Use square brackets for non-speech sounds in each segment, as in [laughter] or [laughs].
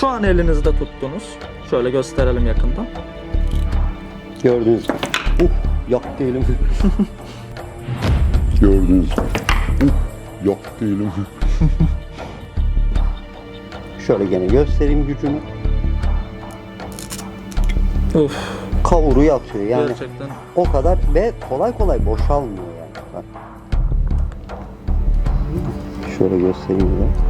Şu an elinizde tuttunuz. Şöyle gösterelim yakından. Gördüğünüz gibi. Uh, yaktı elimi. [laughs] Gördüğünüz gibi. Uh, yok değilim. [laughs] Şöyle gene göstereyim gücünü. Uf, Kavuruyu atıyor yani. gerçekten. O kadar ve kolay kolay boşalmıyor yani. Bak. Şöyle göstereyim de.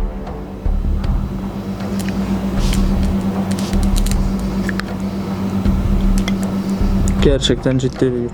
Gerçekten ciddi bir güç.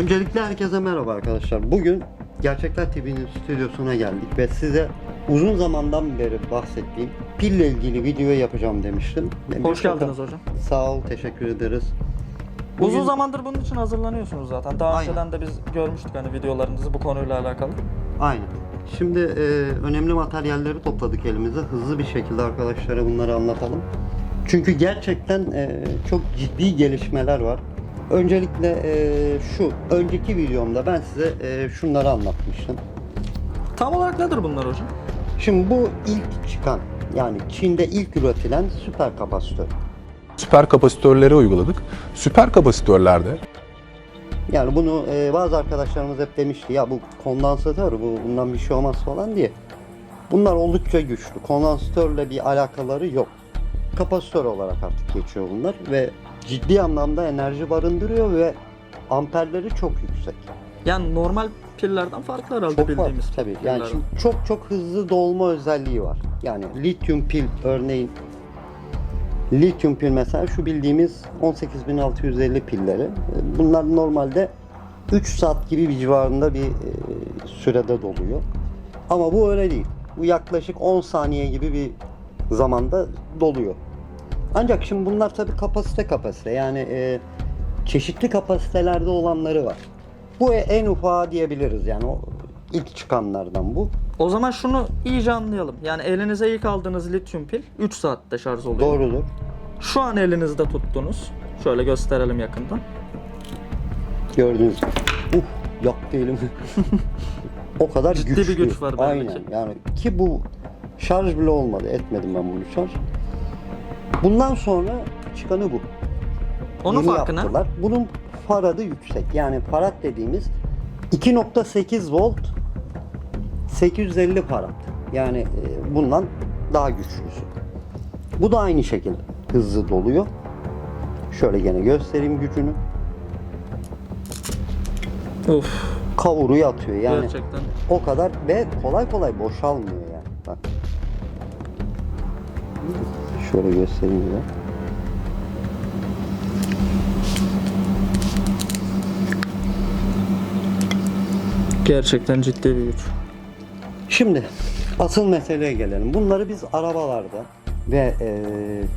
Öncelikle herkese merhaba arkadaşlar. Bugün Gerçekler TV'nin stüdyosuna geldik ve size uzun zamandan beri bahsettiğim pille ilgili video yapacağım demiştim. Hoş geldiniz hocam. Sağ ol, teşekkür ederiz. Uzun Bugün- zamandır bunun için hazırlanıyorsunuz zaten. Daha Aynen. önceden de biz görmüştük hani videolarınızı bu konuyla alakalı. Aynen. Şimdi e, önemli materyalleri topladık elimize. Hızlı bir şekilde arkadaşlara bunları anlatalım. Çünkü gerçekten e, çok ciddi gelişmeler var. Öncelikle e, şu, önceki videomda ben size e, şunları anlatmıştım. Tam olarak nedir bunlar hocam? Şimdi bu ilk çıkan, yani Çin'de ilk üretilen süper kapasitör. Süper kapasitörleri uyguladık. Süper kapasitörlerde Yani bunu e, bazı arkadaşlarımız hep demişti ya bu kondansatör bu bundan bir şey olmaz falan diye. Bunlar oldukça güçlü. Kondansatörle bir alakaları yok. Kapasitör olarak artık geçiyor bunlar ve ciddi anlamda enerji barındırıyor ve amperleri çok yüksek. Yani normal pillerden farklı herhalde Çok bildiğimiz tabii. Yani şimdi çok çok hızlı dolma özelliği var. Yani lityum pil örneğin lityum pil mesela şu bildiğimiz 18650 pilleri. e, Bunlar normalde 3 saat gibi bir civarında bir e, sürede doluyor. Ama bu öyle değil. Bu yaklaşık 10 saniye gibi bir zamanda doluyor. Ancak şimdi bunlar tabii kapasite kapasite. Yani e, çeşitli kapasitelerde olanları var. Bu en ufağı diyebiliriz yani o ilk çıkanlardan bu. O zaman şunu iyice anlayalım. Yani elinize ilk aldığınız lityum pil 3 saatte şarj oluyor. Doğrudur. Şu an elinizde tuttunuz. Şöyle gösterelim yakından. Gördüğünüz gibi. Uh, yaktı elimi. [laughs] o kadar Ciddi bir güçlü. güç var Aynen. Yani ki bu şarj bile olmadı. Etmedim ben bunu şarj. Bundan sonra çıkanı bu. Onun Yeni farkı ne? yaptılar. Bunun faradı yüksek. Yani farad dediğimiz 2.8 volt 850 farad. Yani e, bundan daha güçlüsü. Bu da aynı şekilde hızlı doluyor. Şöyle gene göstereyim gücünü. Of, Kavuruyu atıyor yani. gerçekten. O kadar ve kolay kolay boşalmıyor yani. Bak. Şöyle göstereyim bir de. Gerçekten ciddi bir güç. Şimdi asıl meseleye gelelim. Bunları biz arabalarda ve e,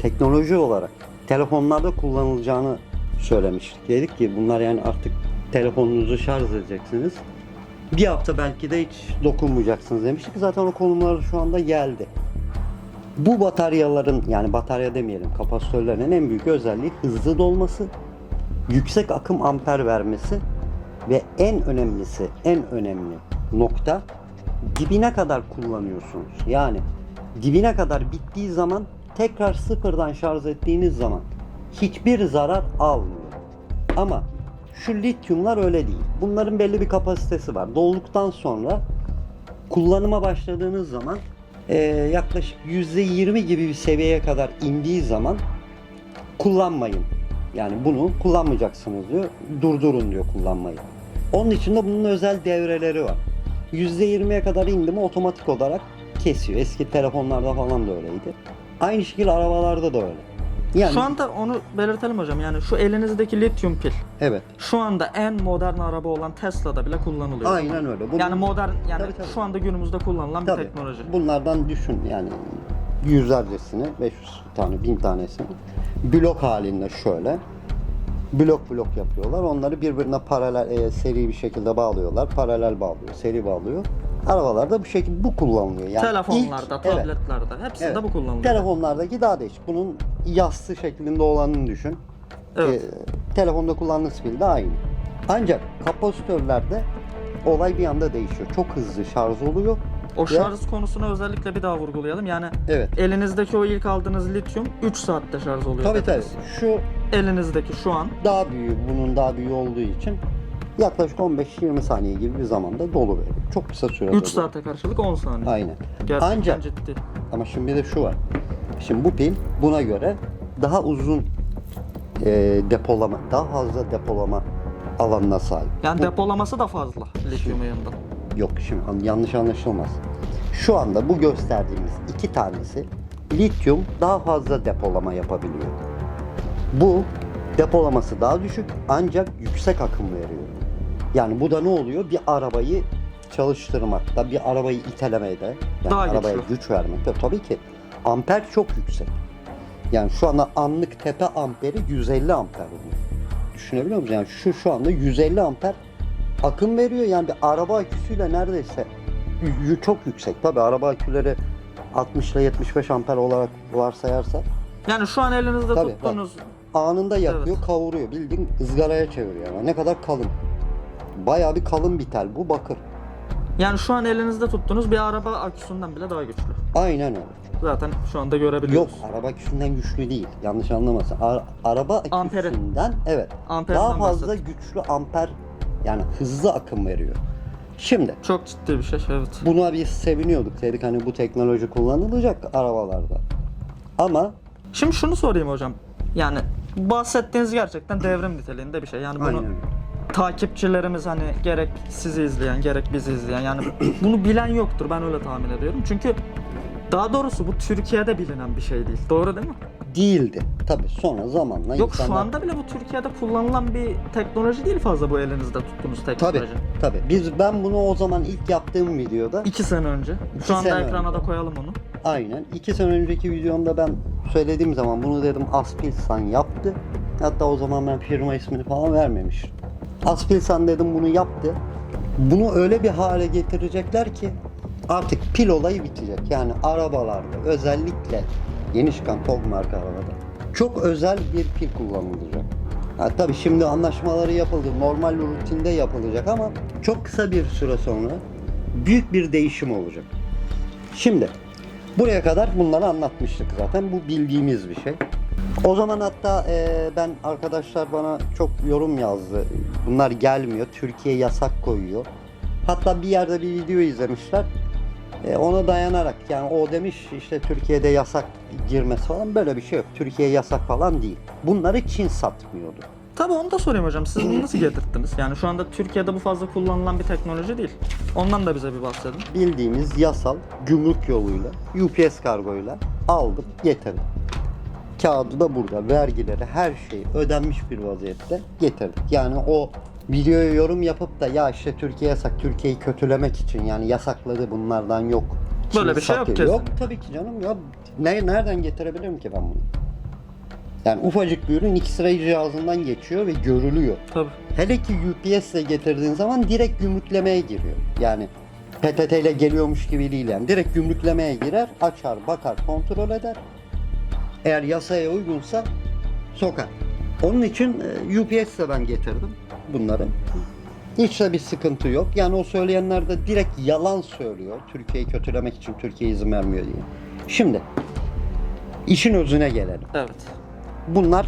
teknoloji olarak telefonlarda kullanılacağını söylemiştik. Dedik ki bunlar yani artık telefonunuzu şarj edeceksiniz. Bir hafta belki de hiç dokunmayacaksınız demiştik. Zaten o konumlar şu anda geldi. Bu bataryaların yani batarya demeyelim kapasitörlerin en büyük özelliği hızlı dolması, yüksek akım amper vermesi ve en önemlisi en önemli nokta dibine kadar kullanıyorsunuz. Yani dibine kadar bittiği zaman tekrar sıfırdan şarj ettiğiniz zaman hiçbir zarar almıyor. Ama şu lityumlar öyle değil. Bunların belli bir kapasitesi var. Dolduktan sonra kullanıma başladığınız zaman eee, yaklaşık %20 gibi bir seviyeye kadar indiği zaman kullanmayın. Yani bunu kullanmayacaksınız diyor. Durdurun diyor kullanmayı. Onun için de bunun özel devreleri var. %20'ye kadar indi mi otomatik olarak kesiyor. Eski telefonlarda falan da öyleydi. Aynı şekilde arabalarda da öyle. Yani Şu anda onu belirtelim hocam. Yani şu elinizdeki lityum pil evet. şu anda en modern araba olan Tesla'da bile kullanılıyor. Aynen öyle. Bunun- Yani modern yani Tabii, tabii. şu anda günümüzde kullanılan Tabii. bir teknoloji. Bunlardan düşün yani yüzlercesini, 500 tane, 1000 tanesini blok halinde şöyle blok blok yapıyorlar. Onları birbirine paralel e, seri bir şekilde bağlıyorlar. Paralel bağlıyor, seri bağlıyor. Arabalarda bu şekilde bu kullanılıyor. Yani Telefonlarda, ilk- evet. tabletlerde hepsinde Evet. bu kullanılıyor. Telefonlardaki daha değişik. Bunun yassı şeklinde olanını düşün. Evet. Ee, telefonda kullandığınız pil de aynı. Ancak kapasitörlerde olay bir anda değişiyor. Çok hızlı şarj oluyor. O şarj konusunu özellikle bir daha vurgulayalım. Yani Evet. elinizdeki o ilk aldığınız lityum 3 saatte şarj oluyor. Tabii tabii. dediniz. Şu Elinizdeki şu an daha büyük, bunun daha büyük olduğu için yaklaşık 15-20 saniye gibi bir zamanda dolu veriyor. Çok kısa sürede 3 dolu. saate karşılık 10 saniye. Aynen. Gerçekten Ancak ciddi. ama şimdi bir de şu var. Şimdi bu pil buna göre daha uzun e, depolama, daha fazla depolama alanına sahip. Yani Bu- depolaması da fazla lityum iyondan. Yok şimdi an- yanlış anlaşılmaz. Şu anda bu gösterdiğimiz iki tanesi lityum daha fazla depolama yapabiliyor. Bu depolaması daha düşük ancak yüksek akım veriyor. Yani bu da ne oluyor? Bir arabayı çalıştırmakta, bir arabayı itelemede, yani Daha arabaya güçlü. güç vermekte tabii ki amper çok yüksek. Yani şu anda anlık tepe amperi 150 amper oluyor. Düşünebiliyor musun? Yani şu şu anda 150 amper akım veriyor. Yani bir araba aküsüyle neredeyse çok yüksek. Tabii araba aküleri 60 ile 75 amper olarak varsayarsak Yani şu an elinizde Tabii, tuttuğunuz anında yakıyor, Evet. kavuruyor. Bildiğin ızgaraya çeviriyor. Yani ne kadar kalın. Bayağı bir kalın bir tel bu bakır. yani şu an elinizde tuttuğunuz bir araba aküsünden bile daha güçlü. Aynen öyle. Zaten şu anda Yok görebiliyoruz. araba aküsünden güçlü değil. Yanlış anlamasın. Ara- araba Amperi. aküsünden evet. Amperden daha fazla bahset. güçlü amper yani hızlı akım veriyor. Şimdi Çok ciddi bir şey evet. buna biz seviniyorduk. Dedik hani bu teknoloji kullanılacak arabalarda. Ama Şimdi şunu sorayım hocam. Yani bahsettiğiniz gerçekten devrim niteliğinde bir şey. Yani bunu aynen öyle. takipçilerimiz hani gerek sizi izleyen gerek bizi izleyen yani [clears throat] bunu bilen yoktur ben öyle tahmin ediyorum. Çünkü daha doğrusu bu Türkiye'de bilinen bir şey değil. Doğru değil mi? Değildi. Tabii sonra zamanla Yok şu insanlar... anda bile bu Türkiye'de kullanılan bir teknoloji değil fazla bu elinizde tuttuğunuz teknoloji. tabii. Biz ben bunu o zaman ilk yaptığım videoda İki sene önce. İki Şu anda ekrana da koyalım onu. aynen iki sene önceki videomda ben söylediğim zaman bunu dedim Aspilsan yaptı. Hatta o zaman ben firma ismini falan vermemiştim. Aspilsan dedim bunu yaptı. Bunu öyle bir hale getirecekler ki artık pil olayı bitecek. Yani arabalarda özellikle yeni çıkan TOG marka arabada çok özel bir pil kullanılacak. Ha, tabii şimdi anlaşmaları yapıldı. Normal rutinde yapılacak ama çok kısa bir süre sonra büyük bir değişim olacak. Şimdi buraya kadar bunları anlatmıştık zaten. Bu bildiğimiz bir şey. O zaman hatta e, ben arkadaşlar bana çok yorum yazdı. Bunlar gelmiyor. Türkiye yasak koyuyor. Hatta bir yerde bir video izlemişler. E, ona dayanarak yani o demiş işte Türkiye'de yasak girmesi falan böyle bir şey yok. Türkiye yasak falan değil. Bunları Çin satmıyordu. Tabii onu da sorayım hocam. Siz bunu nasıl getirttiniz? Yani şu anda Türkiye'de bu fazla kullanılan bir teknoloji değil. Ondan da bize bir bahsedin. bildiğimiz yasal gümrük yoluyla UPS kargoyla aldım getirdim. Kağıdı da burada. Vergileri her şey ödenmiş bir vaziyette getirdik. Yani o videoya yorum yapıp da ya işte Türkiye yasak, Türkiye'yi kötülemek için yani yasakladı bunlardan yok. Böyle bir şey yok satıyor. kesin. Yok tabii ki canım ya. Ne, nereden getirebilirim ki ben bunu? Yani ufacık bir ürün X-ray cihazından geçiyor ve görülüyor. Tabii. Hele ki UPS ile getirdiğin zaman direkt gümrüklemeye giriyor. Yani PTT ile geliyormuş gibi değil yani. Direkt gümrüklemeye girer, açar, bakar, kontrol eder. Eğer yasaya uygunsa sokar. Onun için e, UPS ile ben getirdim bunları. Hiç de bir sıkıntı yok. Yani o söyleyenler de direkt yalan söylüyor. Türkiye'yi kötülemek için Türkiye izin vermiyor diye. Şimdi işin özüne gelelim. Evet. Bunlar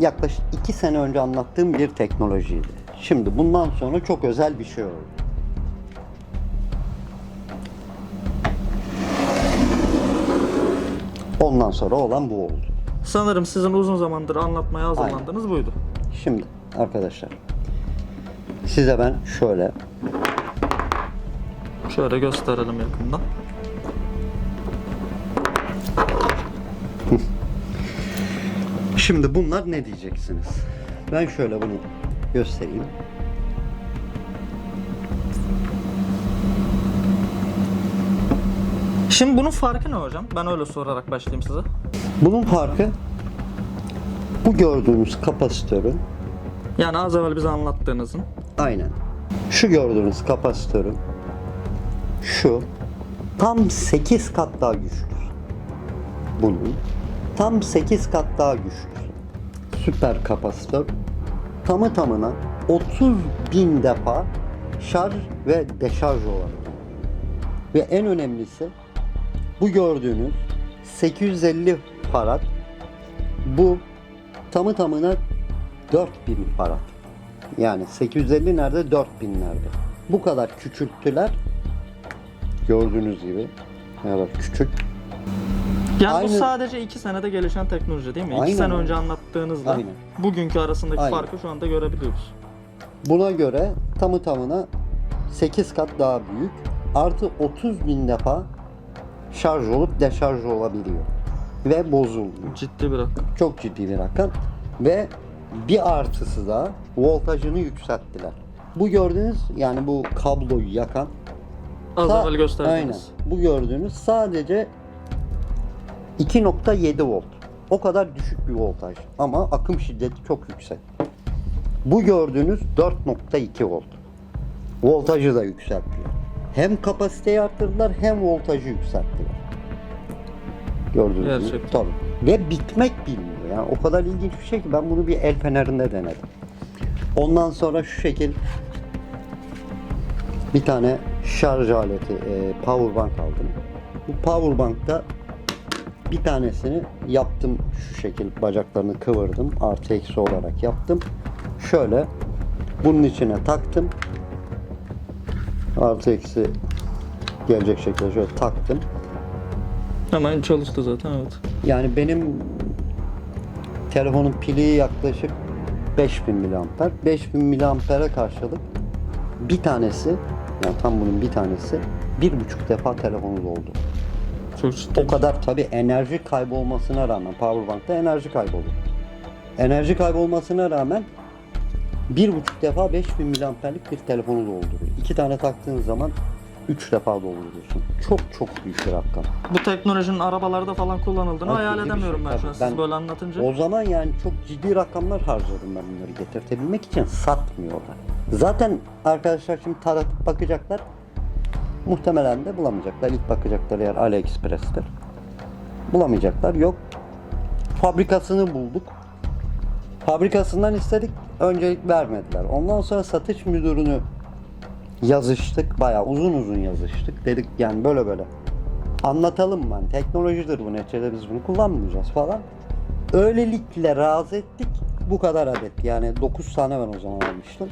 yaklaşık iki sene önce anlattığım bir teknolojiydi. Şimdi bundan sonra çok özel bir şey oldu. Ondan sonra olan bu oldu. Sanırım sizin uzun zamandır anlatmaya hazırlandığınız buydu. Şimdi arkadaşlar size ben şöyle Şöyle gösterelim yakından. [laughs] Şimdi bunlar ne diyeceksiniz? Ben şöyle bunu göstereyim. Şimdi bunun farkı ne hocam? Ben öyle sorarak başlayayım size. Bunun farkı bu gördüğünüz kapasitörün Yani az evvel bize anlattığınızın. Aynen. Şu gördüğünüz kapasitörün şu tam 8 kat daha güçlüdür. Bunun tam 8 kat daha güçlüsü. Süper kapasitör. Tamı tamına 30 bin defa şarj ve deşarj olabilir. Ve en önemlisi bu gördüğünüz 850 farad bu tamı tamına 4000 farad. Yani 850 nerede 4000 nerede. Bu kadar küçülttüler. Gördüğünüz gibi. Evet küçük. Yani Aynı- bu sadece 2 senede gelişen teknoloji değil mi? 2 Aynen sene öyle. önce anlattığınızla Aynen. bugünkü arasındaki Aynen. farkı şu anda görebiliyoruz. Buna göre tamı tamına 8 kat daha büyük. Artı 30 bin defa şarj olup deşarj olabiliyor. Ve bozulmuyor. Ciddi bir rakam. Çok ciddi bir rakam. Ve bir artısı da voltajını yükselttiler. Bu gördüğünüz yani bu kabloyu yakan Az evvel gösterdiniz. Aynen. Bu gördüğünüz sadece 2.7 volt. O kadar düşük bir voltaj ama akım şiddeti çok yüksek. Bu gördüğünüz 4.2 volt. Voltajı da yükselttiler. Hem kapasiteyi arttırdılar hem voltajı yükselttiler. Gördüğünüz gibi. Gerçekten. Tabii. Ve bitmek bilmiyor. Yani o kadar ilginç bir şey ki ben bunu bir el fenerinde denedim. Ondan sonra şu şekil bir tane şarj aleti, e, power bank aldım. Bu power bankta bir tanesini yaptım şu şekil bacaklarını kıvırdım. Artı eksi olarak yaptım. Şöyle bunun içine taktım. Artı eksi gelecek şekilde şöyle taktım. Hemen çalıştı zaten evet. Yani benim telefonun pili yaklaşık 5000 miliamper. 5000 miliampere karşılık bir tanesi yani tam bunun bir tanesi bir buçuk defa telefonunuz oldu. Çok ciddi. O kadar tabi enerji kaybolmasına rağmen powerbankta enerji kaybolur. Enerji kaybolmasına rağmen bir buçuk defa 5000 miliamperlik bir telefonu dolduruyor. İki tane taktığınız zaman üç defa dolduruyorsun. Çok çok büyük bir rakam. Bu teknolojinin arabalarda falan kullanıldığını Tabii, hayal edemiyorum şey. ben şu an siz böyle anlatınca. O zaman yani çok ciddi rakamlar harcadım ben bunları getirtebilmek için satmıyorlar. Zaten arkadaşlar şimdi taratıp bakacaklar. Muhtemelen de bulamayacaklar. İlk bakacakları yer AliExpress'tir. Bulamayacaklar. Yok. Fabrikasını bulduk. Fabrikasından istedik. Öncelik vermediler. Ondan sonra satış müdürünü yazıştık. Bayağı uzun uzun yazıştık. Dedik yani böyle böyle. Anlatalım ben. Teknolojidir bu. Neticede biz bunu kullanmayacağız falan. Öylelikle razı ettik. Bu kadar adet. Yani 9 tane ben o zaman almıştım.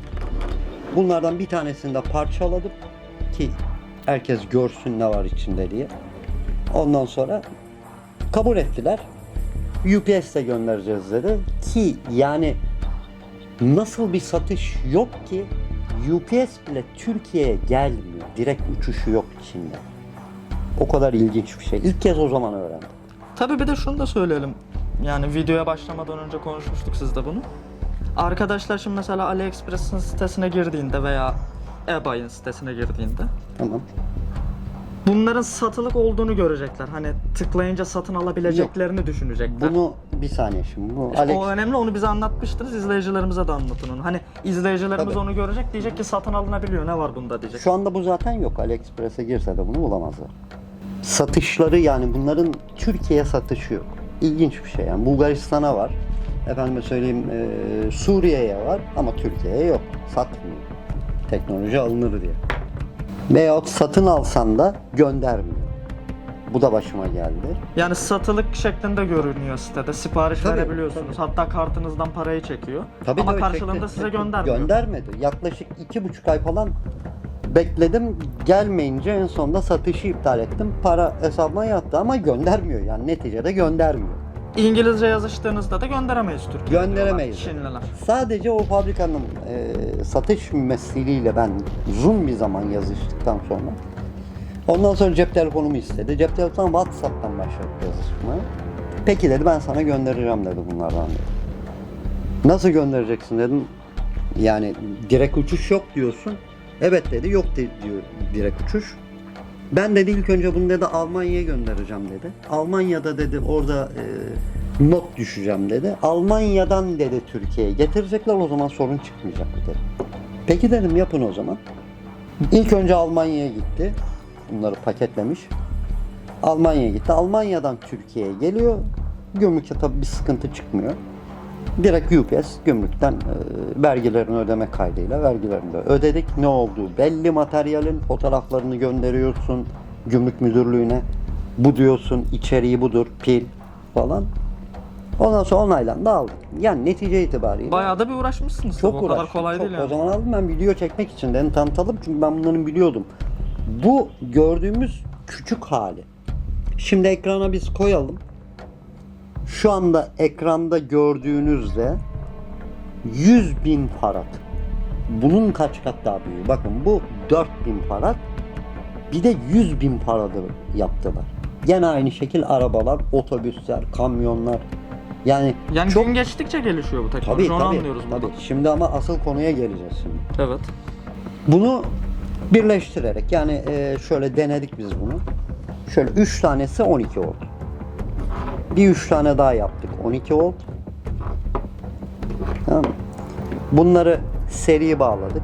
Bunlardan bir tanesini de parçaladım ki herkes görsün ne var içinde diye. Ondan sonra kabul ettiler. UPS'le göndereceğiz dedi ki yani nasıl bir satış yok ki UPS bile Türkiye'ye gelmiyor. Direkt uçuşu yok içinde. O kadar ilginç bir şey. İlk kez o zaman öğrendim. Tabii bir de şunu da söyleyelim. Yani videoya başlamadan önce konuşmuştuk siz de bunu. Arkadaşlar şimdi mesela AliExpress'in sitesine girdiğinde veya eBay'in sitesine girdiğinde Tamam. Bunların satılık olduğunu görecekler. Hani tıklayınca satın alabileceklerini düşünecekler. Bunu bir saniye şimdi. Bu İşte Alex, O önemli onu bize anlatmıştınız. izleyicilerimize de anlatın onu. Hani izleyicilerimiz Tabii. onu görecek diyecek ki satın alınabiliyor ne var bunda diyecek. Şu anda bu zaten yok. AliExpress'e girse de bunu bulamazlar. Satışları yani bunların Türkiye'ye satışı yok. İlginç bir şey yani. Bulgaristan'a var. Efendime söyleyeyim eee, Suriye'ye var ama Türkiye'ye yok. Satmıyor. Teknoloji alınır diye. Veyahut satın alsan da göndermiyor. Bu da başıma geldi. Yani satılık şeklinde görünüyor sitede. Sipariş Tabii, verebiliyorsunuz. Hatta kartınızdan parayı çekiyor. Tabii Ama tabii, karşılığında çekti, size göndermiyor. Göndermedi. Yaklaşık iki buçuk ay falan bekledim. Gelmeyince en sonunda satışı iptal ettim. Para hesabıma yattı ama göndermiyor. Yani neticede göndermiyor. İngilizce yazıştığınızda da gönderemeyiz Türkiye'ye. Gönderemeyiz. diyorlar Çinliler. Sadece o fabrikanın e, satış mesleğiyle ben uzun bir zaman yazıştıktan sonra ondan sonra cep telefonumu istedi. Cep telefonu WhatsApp'tan başladık yazışmaya. Peki dedi ben sana göndereceğim dedi bunlardan dedi. Nasıl göndereceksin dedim. Yani direkt uçuş yok diyorsun. Evet dedi yok de, diyor direkt uçuş. Ben dedi ilk önce bunu dedi Almanya'ya göndereceğim dedi. Almanya'da dedi orada e, not düşeceğim dedi. Almanya'dan dedi Türkiye'ye getirecekler o zaman sorun çıkmayacak dedi. Peki dedim yapın o zaman. İlk önce Almanya'ya gitti. Bunları paketlemiş. Almanya'ya gitti. Almanya'dan Türkiye'ye geliyor. Gümrükte tabii bir sıkıntı çıkmıyor. Direkt UPS gümrükten e, vergilerini ödeme kaydıyla vergilerini de ödedik. Ne olduğu belli materyalin fotoğraflarını gönderiyorsun gümrük müdürlüğüne. Bu diyorsun içeriği budur pil falan. Ondan sonra onaylandı aldık. Yani netice itibariyle Bayağı da bir uğraşmışsınız. çok O kadar kolay Çok. değil yani. O zaman aldım ben video çekmek için dedim tanıtalım çünkü ben bunların biliyordum. Bu gördüğümüz küçük hali. Şimdi ekrana biz koyalım. Şu anda ekranda gördüğünüzde 100 bin farad. Bunun kaç kat daha büyüğü? Bakın bu 4000 farad. Bir de 100 bin faradı yaptılar. Gene aynı şekil arabalar, otobüsler, kamyonlar. Yani, Yani çok gün geçtikçe gelişiyor bu teknoloji. Tabii Onu tabii. anlıyoruz burada. tabii. Şimdi ama asıl konuya geleceğiz şimdi. Evet. Bunu birleştirerek yani e, şöyle denedik biz bunu. Şöyle 3 tanesi 12 volt. Bir 3 tane daha yaptık 12 volt. Tamam? Bunları seri bağladık.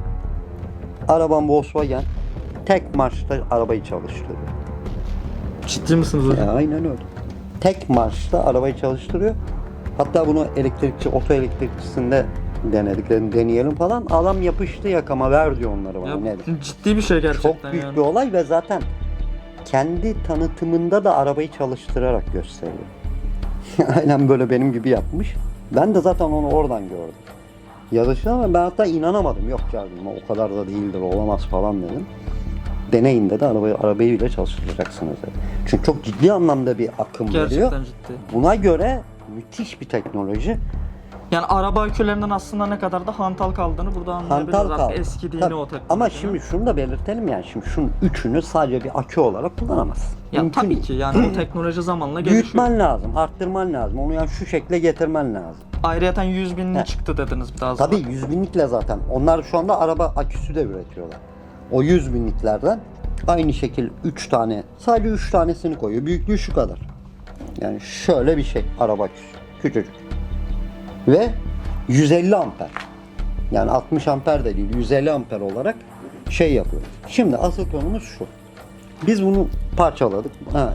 Arabam Volkswagen tek marşta arabayı çalıştırıyor. Ciddi misiniz hocam? Ya, aynen öyle. Tek marşta arabayı çalıştırıyor. Hatta bunu elektrikçi, oto elektrikçisinde denedik. Deneyelim falan. Adam yapıştı yakama ver diyor onları bana. Ya, nedir? ciddi bir şey gerçekten Çok büyük yani. bir olay ve zaten kendi tanıtımında da arabayı çalıştırarak gösteriyor. [laughs] Aynen böyle benim gibi yapmış. Ben de zaten onu oradan gördüm. Yazıştı ama ben hatta inanamadım. Yok canım o kadar da değildir olamaz falan dedim. Deneyin dedi arabayı, arabayı bile çalıştıracaksınız dedi. Çünkü çok ciddi anlamda bir akım veriyor. Gerçekten ciddi. Buna göre müthiş bir teknoloji. Yani araba akülerinin aslında ne kadar da hantal kaldığını burada anlayabiliriz. Hantal kaldı. Eskidiğini Tabii. o teknoloji. Ama şimdi şunu da belirtelim yani şimdi şunun üçünü sadece bir akü olarak kullanamazsın. ya Mümkün tabii değil. ki yani o teknoloji zamanla gelişiyor. Büyütmen lazım, arttırman lazım. Onu yani şu şekle getirmen lazım. Ayrıyeten 100 binli He. çıktı dediniz biraz Tabii sonra. 100 binlikle zaten. Onlar şu anda araba aküsü de üretiyorlar. O 100 binliklerden aynı şekil 3 tane, sadece 3 tanesini koyuyor. Büyüklüğü şu kadar. Yani şöyle bir şey araba aküsü. Küçücük. Ve 150 amper. Yani 60 amper de değil, 150 amper olarak şey yapıyor. Şimdi asıl konumuz şu. Biz bunu parçaladık. Ha,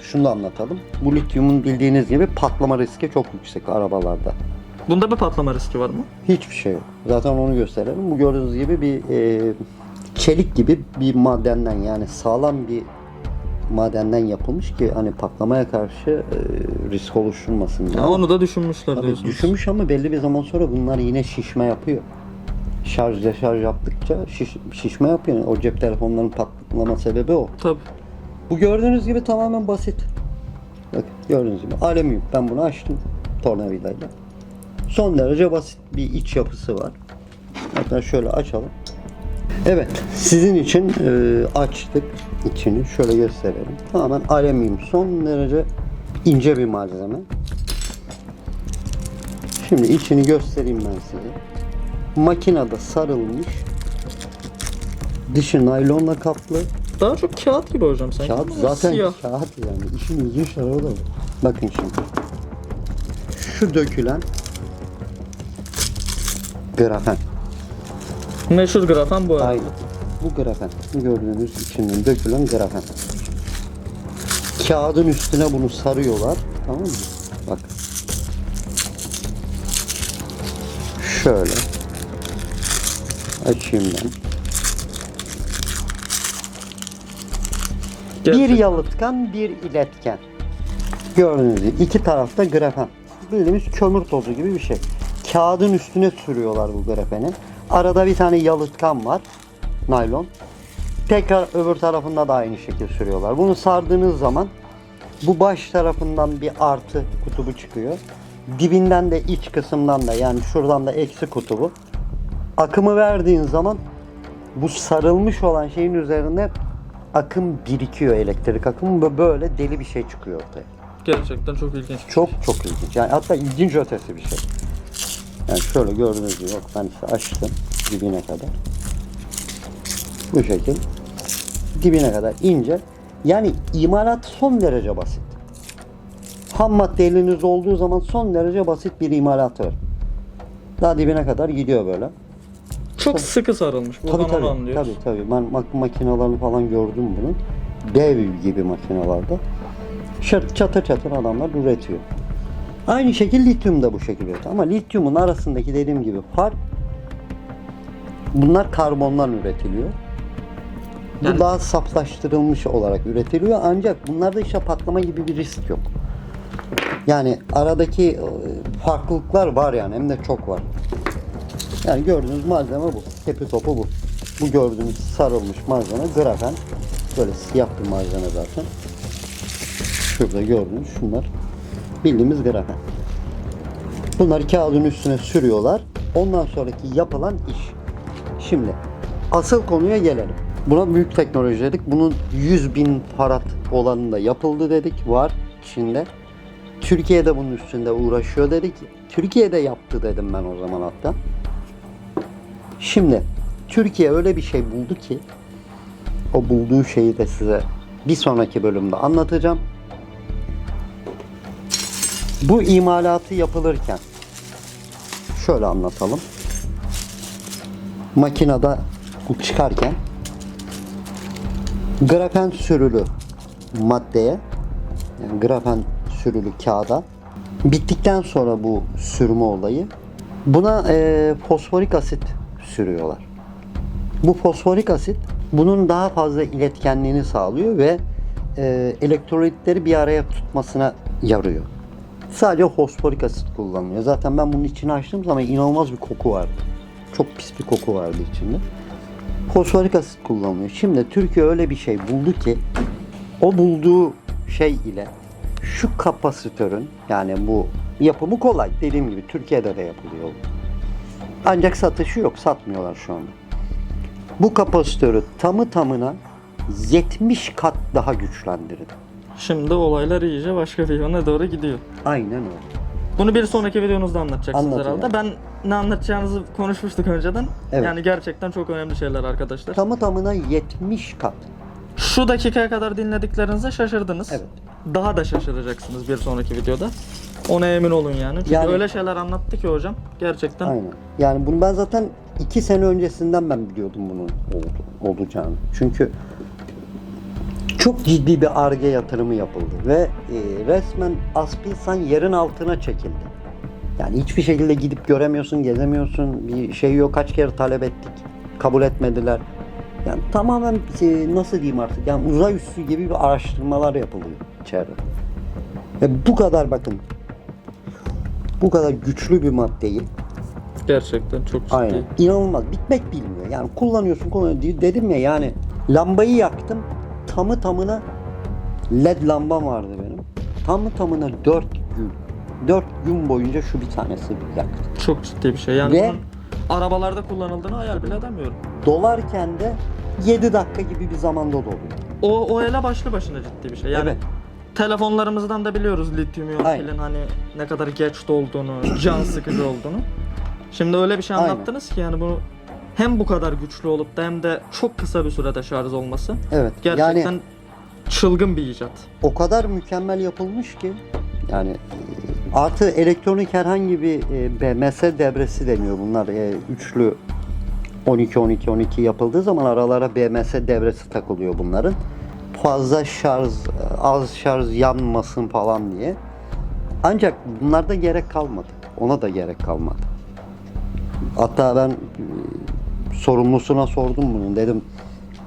şunu da anlatalım. Bu lityumun bildiğiniz gibi patlama riski çok yüksek arabalarda. Bunda bir patlama riski var mı? Hiçbir şey yok. Zaten onu gösterelim. Bu gördüğünüz gibi bir e, çelik gibi bir madenden yani sağlam bir madenden yapılmış ki hani patlamaya karşı e, risk oluşturmasın diye. Ya onu da düşünmüşler Tabii diyorsunuz. düşünmüş ama belli bir zaman sonra bunlar yine şişme yapıyor. Şarj deşarj yaptıkça şiş- şişme yapıyor. O cep telefonlarının patlama sebebi o. Tabii. Bu gördüğünüz gibi tamamen basit. Bak gördüğünüz gibi alüminyum. Ben bunu açtım tornavidayla. Son derece basit bir iç yapısı var. Hatta şöyle açalım. Evet, sizin için e, açtık içini. Şöyle gösterelim. Tamamen alüminyum. Son derece ince bir malzeme. Şimdi içini göstereyim ben size. Makinede sarılmış. Dışı naylonla kaplı. Daha çok kağıt gibi hocam sanki. Kağıt ama zaten Siyah. kağıt yani. İşin ilginç tarafı da bu. Bakın şimdi. Şu dökülen grafen. Meşhur grafen bu. Aynen. Bu grafen. Gördüğünüz içinden dökülen grafen. Kağıdın üstüne bunu sarıyorlar. Tamam mı? Bak. Şöyle. Açayım ben. Bir Gerçek- yalıtkan, bir iletken. Gördüğünüz gibi iki tarafta grafen. Bildiğimiz kömür tozu gibi bir şey. Kağıdın üstüne sürüyorlar bu grafeni. Arada bir tane yalıtkan var. Naylon. Tekrar öbür tarafında da aynı şekilde sürüyorlar. Bunu sardığınız zaman bu baş tarafından bir artı kutubu çıkıyor. Dibinden de iç kısımdan da yani şuradan da eksi kutubu. Akımı verdiğin zaman bu sarılmış olan şeyin üzerinde akım birikiyor elektrik akımı ve böyle deli bir şey çıkıyor ortaya. Gerçekten çok ilginç. Çok çok ilginç. Yani hatta ilginç ötesi bir şey. Yani şöyle gördüğünüz gibi bak ben size açtım dibine kadar. Bu şekil. Dibine kadar ince. Yani imalat son derece basit. Ham madde elinizde olduğu zaman son derece basit bir imalat var. Daha dibine kadar gidiyor böyle. Çok sıkı sarılmış. Buradan Tabii tabii, tabii tabii. Ben mak- makinalarını falan gördüm bunun. Dev gibi makinalarda. Şat- Çatır çatır adamlar üretiyor. Aynı şekilde lityum da bu şekilde. Ama lityumun arasındaki dediğim gibi fark bunlar karbondan üretiliyor. Bu Yani- daha saflaştırılmış olarak üretiliyor ancak bunlarda işte patlama gibi bir risk yok. Yani aradaki e, farklılıklar var yani hem de çok var. Yani gördüğünüz malzeme bu. Tepi topu bu. Bu gördüğünüz sarılmış malzeme grafen. Böyle siyah bir malzeme zaten. Şurada gördüğünüz şunlar. Bildiğimiz grafen. Bunları kağıdın üstüne sürüyorlar. Ondan sonraki yapılan iş. Şimdi asıl konuya gelelim. Buna büyük teknoloji dedik. Bunun 100 bin farad olanında yapıldı dedik. Var içinde. Türkiye'de bunun üstünde uğraşıyor dedik. Türkiye'de yaptı dedim ben o zaman hatta. Şimdi Türkiye öyle bir şey buldu ki o bulduğu şeyi de size bir sonraki bölümde anlatacağım. Bu imalatı yapılırken şöyle anlatalım. Makinede bu çıkarken grafen sürülü maddeye yani grafen sürülü kağıda bittikten sonra bu sürme olayı buna e, fosforik asit sürüyorlar. Bu fosforik asit bunun daha fazla iletkenliğini sağlıyor ve e, elektrolitleri bir araya tutmasına yarıyor. Sadece fosforik asit kullanılıyor. Zaten ben bunun içini açtığım zaman inanılmaz bir koku vardı. Çok pis bir koku vardı içinde. Fosforik asit kullanılıyor. Şimdi Türkiye öyle bir şey buldu ki o bulduğu şey ile şu kapasitörün yani bu yapımı kolay. Dediğim gibi Türkiye'de de yapılıyor. Ancak satışı yok. Satmıyorlar şu anda. Bu kapasitörü tamı tamına 70 kat daha güçlendirdi. Şimdi olaylar iyice başka bir yöne doğru gidiyor. Aynen öyle. Bunu bir sonraki videonuzda anlatacaksınız Anlatacağım. herhalde. Ben ne anlatacağınızı konuşmuştuk önceden. Evet. Yani gerçekten çok önemli şeyler arkadaşlar. Tamı tamına 70 kat. Şu dakikaya kadar dinlediklerinize şaşırdınız. Evet. Daha da şaşıracaksınız bir sonraki videoda. Ona emin olun yani. Çünkü Yani- öyle şeyler anlattı ki hocam. Gerçekten Aynen. Yani bunu ben zaten 2 sene öncesinden ben biliyordum bunun oldu, olacağını. Çünkü çok ciddi bir arge yatırımı yapıldı ve e, resmen Aspilsan yerin altına çekildi. Yani hiçbir şekilde gidip göremiyorsun, gezemiyorsun, bir şey yok. Kaç kere talep ettik, kabul etmediler. Yani tamamen e, nasıl diyeyim artık, yani uzay üssü gibi bir araştırmalar yapılıyor içeride. Ve bu kadar bakın, bu kadar güçlü bir maddeyi gerçekten çok ciddi. Aynen. İnanılmaz. Bitmek bilmiyor. Yani kullanıyorsun kullanıyorsun. Dedim ya yani lambayı yaktım. Tamı tamına led lambam vardı benim. Tamı tamına 4 gün. 4 gün boyunca şu bir tanesi yaktı. Çok ciddi bir şey. Yani Ve- bunun arabalarda kullanıldığını hayal bile edemiyorum. Dolarken de 7 dakika gibi bir zamanda doluyor. O, o ele başlı başına ciddi bir şey. Yani Evet. telefonlarımızdan da biliyoruz lityum iyon Aynen. pilin hani ne kadar geç dolduğunu, can sıkıcı olduğunu. Şimdi öyle bir şey Aynen. anlattınız ki yani bunu hem bu kadar güçlü olup da hem de çok kısa bir sürede şarj olması Evet. gerçekten Yani çılgın bir icat. o kadar mükemmel yapılmış ki yani e, artı elektronik herhangi bir e, BMS devresi deniyor bunlar e, üçlü 12 12 12 yapıldığı zaman aralara BMS devresi takılıyor bunların. Fazla şarj, az şarj yanmasın falan diye. Ancak bunlarda gerek kalmadı. Ona da gerek kalmadı. Hatta ben sorumlusuna sordum bunun. Dedim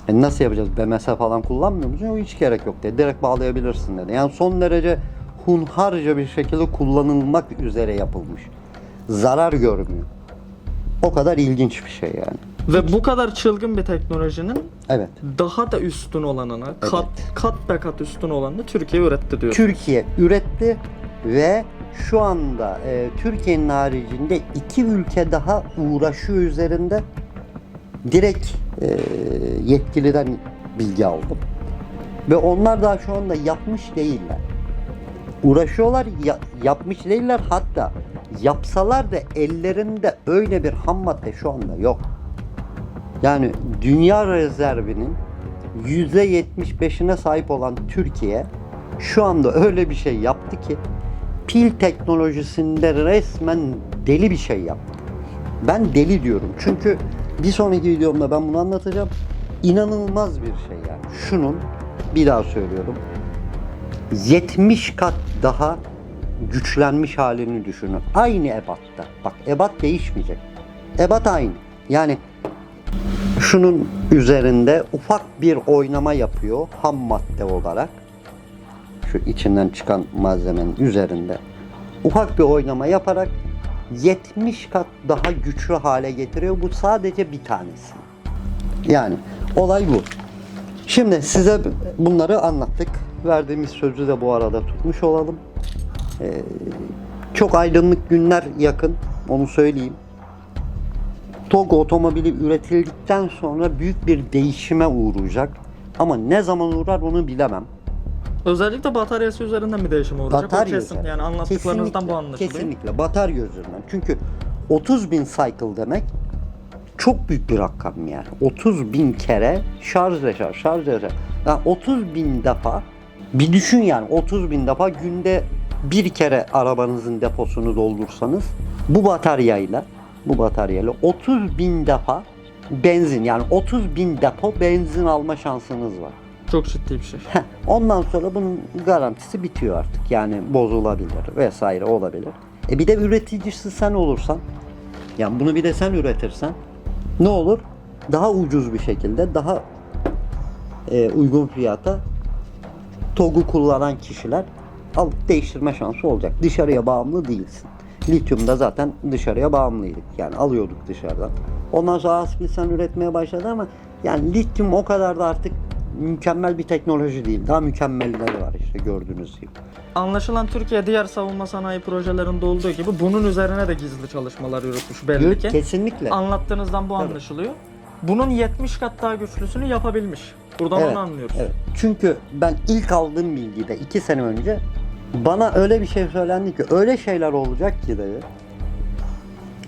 "E nasıl yapacağız? BMS falan kullanmıyor musun? Yok hiç gerek yok dedi. Direkt bağlayabilirsin dedi. Yani son derece hunharca bir şekilde kullanılmak üzere yapılmış. Zarar görmüyor. O kadar ilginç bir şey yani. Ve bu kadar çılgın bir teknolojinin Evet. daha da üstün olanına, kat kat be kat üstün olanını Türkiye üretti diyor. Türkiye üretti ve şu anda e, Türkiye'nin haricinde iki ülke daha uğraşıyor üzerinde. Direkt e, yetkiliden bilgi aldım. Ve onlar daha şu anda yapmış değiller. Uğraşıyorlar, ya- yapmış değiller hatta yapsalar da ellerinde öyle bir ham madde şu anda yok. Yani dünya rezervinin %75'ine sahip olan Türkiye şu anda öyle bir şey yaptı ki pil teknolojisinde resmen deli bir şey yaptı. Ben deli diyorum. Çünkü bir sonraki videomda ben bunu anlatacağım. İnanılmaz bir şey yani. Şunun bir daha söylüyorum. 70 kat daha güçlenmiş halini düşünün. Aynı ebatta. Bak ebat değişmeyecek. Ebat aynı. Yani şunun üzerinde ufak bir oynama yapıyor ham madde olarak. Şu içinden çıkan malzemenin üzerinde ufak bir oynama yaparak 70 kat daha güçlü hale getiriyor. Bu sadece bir tanesi. Yani olay bu. Şimdi size bunları anlattık. Verdiğimiz sözü de bu arada tutmuş olalım. Ee, çok aydınlık günler yakın. Onu söyleyeyim. TOG otomobili üretildikten sonra büyük bir değişime uğrayacak. Ama ne zaman uğrar onu bilemem. Özellikle bataryası üzerinden bir değişim olacak. o Batarya kesin. üzerine. Yani anlattıklarınızdan Kesinlikle, bu anlaşılıyor. Kesinlikle batarya üzerinden. Çünkü 30 bin cycle demek çok büyük bir rakam yani. 30 bin kere şarj şarj şarj şarj. Yani 30 bin defa bir düşün yani 30 bin defa günde bir kere arabanızın deposunu doldursanız bu bataryayla bu bataryayla 30 bin defa benzin yani 30 bin depo benzin alma şansınız var. Çok ciddi bir şey. Ondan sonra bunun garantisi bitiyor artık. Yani bozulabilir vesaire olabilir. E bir de üreticisi sen olursan, yani bunu bir de sen üretirsen ne olur? Daha ucuz bir şekilde, daha e, uygun fiyata TOG'u kullanan kişiler alıp değiştirme şansı olacak. Dışarıya bağımlı değilsin. Lityumda zaten dışarıya bağımlıydık. Yani alıyorduk dışarıdan. Ondan sonra Aspilsen üretmeye başladı ama yani lityum o kadar da artık mükemmel bir teknoloji değil. Daha mükemmelleri var işte gördüğünüz gibi. Anlaşılan Türkiye diğer savunma sanayi projelerinde olduğu gibi bunun üzerine de gizli çalışmalar yürütmüş belli ki. Kesinlikle. Anlattığınızdan bu Tabii. anlaşılıyor. Bunun 70 kat daha güçlüsünü yapabilmiş. Buradan Evet, onu anlıyoruz. Evet. Çünkü ben ilk aldığım bilgide iki sene önce bana öyle bir şey söylendi ki öyle şeyler olacak ki dedi.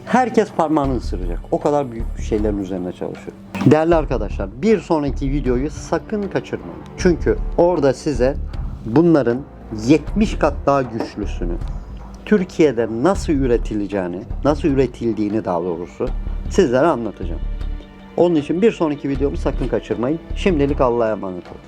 Herkes parmağını ısıracak. O kadar büyük şeylerin üzerine çalışıyor. Değerli arkadaşlar bir sonraki videoyu sakın kaçırmayın. Çünkü orada size bunların 70 kat daha güçlüsünü, Türkiye'de nasıl üretileceğini, nasıl üretildiğini daha doğrusu sizlere anlatacağım. Onun için bir sonraki videomu sakın kaçırmayın. Şimdilik Allah'a emanet olun.